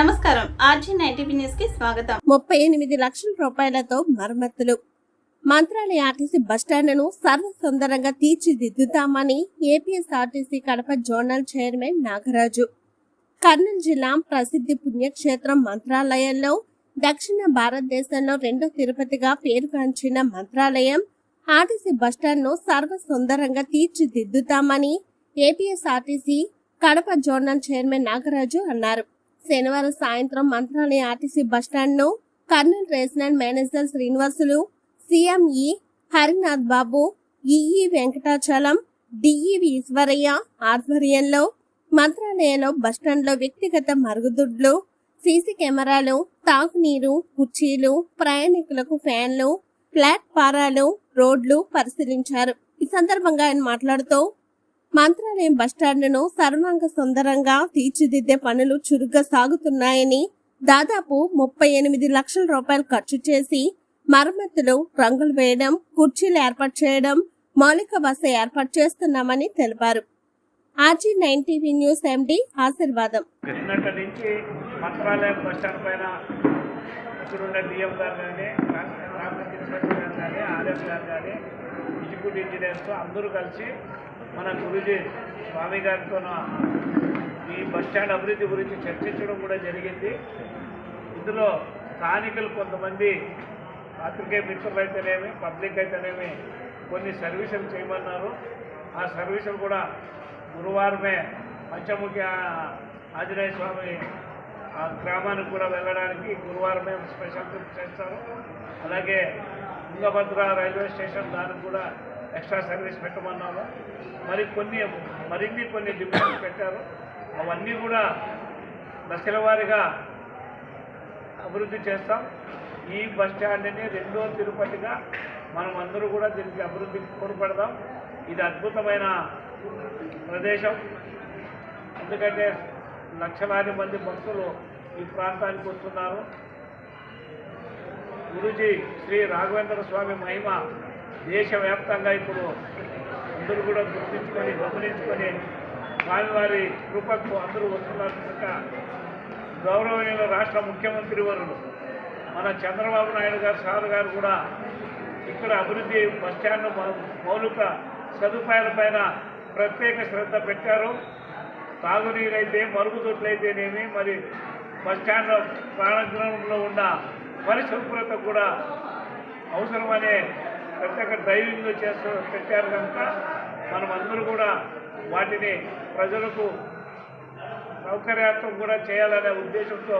RG nine TV న్యూస్కి స్వాగతం. ముప్పై ఎనిమిది లక్షల రూపాయలతో మరమ్మతులు. మంత్రాలయ ఆర్టీసీ బస్టాండ్ను సర్వసుందరంగా తీర్చిదిద్దుతామని APSRTC Kadapa zonal chairman Nagaraju. Kurnool జిల్లా ప్రసిద్ధి పుణ్యక్షేత్రం మంత్రాలయంలో దక్షిణ భారతదేశంలో రెండో తిరుపతిగా పేరుగాంచిన మంత్రాలయం ఆర్టీసీ బస్టాండ్ను సర్వసుందరంగా తీర్చిదిద్దుతామని APSRTC Kadapa zonal chairman Nagaraju అన్నారు. శనివారం సాయంత్రం Mantralaya RTC బస్టాండ్ను Kurnool regional manager Srinivasulu CME Harinath Babu EE Venkatachalam DEV Eswaraiah ఆధ్వర్యంలో మంత్రాలయంలో బస్టాండ్లో వ్యక్తిగత మరుగుదొడ్లు సీసీ కెమెరాలు తాగునీరు కుర్చీలు ప్రయాణికులకు ఫ్యాన్లు ప్లాట్ఫారాలు రోడ్లు పరిశీలించారు. ఈ సందర్భంగా ఆయన మాట్లాడుతూ మంత్రాలయం బస్టాండ్ను సర్వాంగ సుందరంగా తీర్చిదిద్దే పనులు చురుగ్గా సాగుతున్నాయని దాదాపు ముప్పై ఎనిమిది లక్షల రూపాయలు ఖర్చు చేసి మరమ్మతులు రంగులు వేయడం కుర్చీలు ఏర్పాటు చేయడం మౌలిక బస ఏర్పాటు చేస్తున్నామని తెలిపారు. RG nine TV news MD Ashirvadam. నుంచి మంత్రాలయం పైన డిఎం గారు కానీ గారు కానీ ఆర్ఎఫ్ గారు కానీ ఎగ్జిక్యూటివ్ ఇంజనీర్స్ అందరూ కలిసి మన గురుజీ స్వామి గారితో ఈ బస్ స్టాండ్ అభివృద్ధి గురించి చర్చించడం కూడా జరిగింది. ఇందులో స్థానికులు కొంతమంది పాత్రికే మిత్రులు అయితేనేమి పబ్లిక్ అయితేనేమి కొన్ని సర్వీసులు చేయమన్నారు. ఆ సర్వీసులు కూడా గురువారమే పంచముఖి ఆంజనేయ స్వామి ఆ గ్రామానికి కూడా వెళ్ళడానికి గురువారమే స్పెషల్ ట్రిప్ చేస్తారు. అలాగే తుంగభద్ర రైల్వే స్టేషన్ దానికి కూడా ఎక్స్ట్రా సర్వీస్ పెట్టమన్నాము మరి కొన్ని మరిన్ని కొన్ని డిమాండ్స్ పెట్టారు. అవన్నీ కూడా దశల వారీగా అభివృద్ధి చేస్తాం. ఈ బస్ స్టాండ్ని రెండో తిరుపతిగా మనం అందరూ కూడా దీనికి అభివృద్ధికి తోడ్పడదాం. ఇది అద్భుతమైన ప్రదేశం. ఎందుకంటే లక్షలాది మంది భక్తులు ఈ ప్రాంతానికి వస్తున్నారు. గురుజీ శ్రీ రాఘవేంద్ర స్వామి మహిమ దేశవ్యాప్తంగా ఇప్పుడు అందరూ కూడా గుర్తించుకొని గమనించుకొని స్వామివారి కృపకు అందరూ వస్తున్నారు కనుక గౌరవనీయుల రాష్ట్ర ముఖ్యమంత్రి వరులు మన చంద్రబాబు నాయుడు గారు సార్ గారు కూడా ఇక్కడ అభివృద్ధి బస్ స్టాండ్ మౌలిక సదుపాయాల పైన ప్రత్యేక శ్రద్ధ పెట్టారు. తాగునీరైతే మరుగుదొడ్లైతేనేమి మరి బస్ స్టాండ్ ప్రాణగ్రహంలో ఉన్న పరిశుభ్రత కూడా అవసరమనే ప్రత్యేక డ్రైవింగ్ చేస్తూ పెట్టారు కనుక మనం అందరూ కూడా వాటిని ప్రజలకు సౌకర్యార్థం కూడా చేయాలనే ఉద్దేశంతో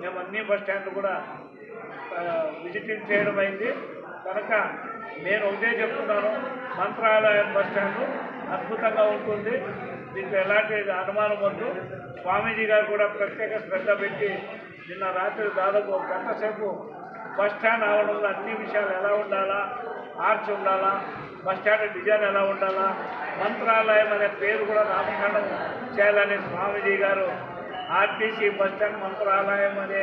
మేము అన్ని బస్ స్టాండ్లు కూడా విజిటింగ్ చేయడం అయింది. కనుక నేను ఒకటే చెప్తున్నాను మంత్రాలయం బస్ స్టాండ్ అద్భుతంగా ఉంటుంది. దీంట్లో ఎలాంటి అనుమానం వద్దు. స్వామీజీ గారు కూడా ప్రత్యేక శ్రద్ధ పెట్టి నిన్న రాత్రి దాదాపు ఒక గంట సేపు బస్ స్టాండ్ ఆవడంలో అన్ని విషయాలు ఎలా ఉండాలా ఆర్చ్ ఉండాలా? బస్ స్టాండ్ డిజైన్ ఎలా ఉండాలా? మంత్రాలయం అనే పేరు కూడా నామకరణం చేయాలని స్వామీజీ గారు ఆర్టీసీ బస్ స్టాండ్ మంత్రాలయం అనే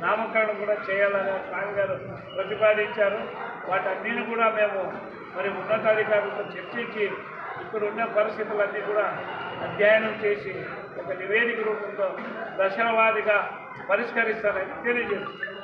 నామకరణం కూడా చేయాలని స్వామి గారు ప్రతిపాదించారు. వాటన్నిటిని కూడా మేము మరి ఉన్నతాధికారులతో చర్చించి ఇక్కడ ఉన్న పరిస్థితులన్నీ కూడా అధ్యయనం చేసి ఒక నివేదిక రూపంలో దశలవాదిగా పరిష్కరిస్తారని తెలియజేస్తున్నారు